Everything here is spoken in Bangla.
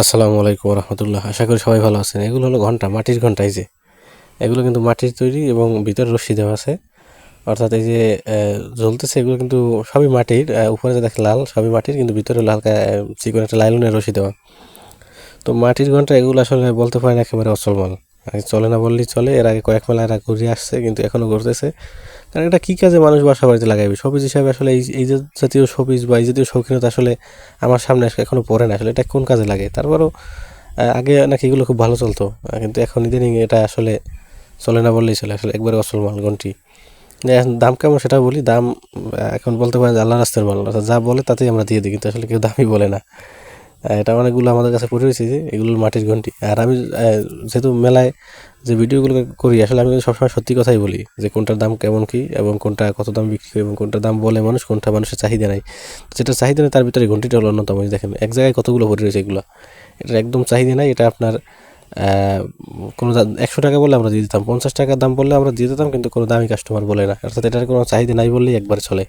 আসসালামু আলাইকুম রহমতুল্লাহ আশা করি সবাই ভালো আছেন। এগুলো হলো ঘণ্টা, মাটির ঘণ্টা, এই যে। এগুলো কিন্তু মাটির তৈরি এবং ভিতরে রশ্মি দেওয়া আছে। অর্থাৎ এই যে জ্বলতেছে, এগুলো কিন্তু সবই মাটির উপরে যে দেখে লাল, সবই মাটির, কিন্তু ভিতরে হালকা চিকন একটা লাইলনের রশি দেওয়া। তো মাটির ঘণ্টা এগুলো আসলে বলতে পারেন একেবারে অচল মাল আগে চলে না বললেই চলে, এর আগে কয়েক মেলা এরা ঘুরে আসছে, কিন্তু এখনও ঘুরতেছে। কারণ এটা কী কাজে মানুষ বাসা বাড়িতে লাগাইবে? সবিজ হিসাবে আসলে এই এই জাতীয় সবিজ বা এই জাতীয় শৌখিনতা আসলে আমার সামনে আসলে এখনও পড়ে না। আসলে এটা কোন কাজে লাগে? তারপরও আগে নাকি এগুলো খুব ভালো চলতো কিন্তু এখন ইদানিং এটা আসলে চলে না বললেই চলে। আসলে একবারে অসল মাল ঘন্টি যে এখন দাম কেমন সেটা বলি। দাম এখন বলতে পারেন আল্লাহ রাস্তার মাল। অর্থাৎ যা বলে তাতেই আমরা দিয়ে দিই, কিন্তু আসলে কেউ দামই বলে না। এটা অনেকগুলো আমাদের কাছে পড়ে রয়েছে যে এগুলো মাটির ঘন্টি। আর আমি যেহেতু মেলায় যে ভিডিওগুলো করি, আসলে আমি সবসময় সত্যি কথাই বলি যে কোনটার দাম কেমন কি এবং কোনটা কত দাম বিক্রি করে এবং কোনটার দাম বলে মানুষ, কোনটা মানুষের চাহিদা নাই। যেটা চাহিদা নেই, তার ভিতরে ঘন্টিটা হলো অন্যতম। দেখেন, এক জায়গায় কতগুলো পড়ে রয়েছে এগুলো। এটা একদম চাহিদা নাই, এটা আপনার কোনো একশো টাকা বললে আমরা দিয়ে দিতাম, পঞ্চাশ টাকার দাম বললে আমরা দিয়ে দিতাম, কিন্তু কোনো দামি কাস্টমার বলে না। অর্থাৎ এটার কোনো চাহিদা নাই বললেই একবার চলে।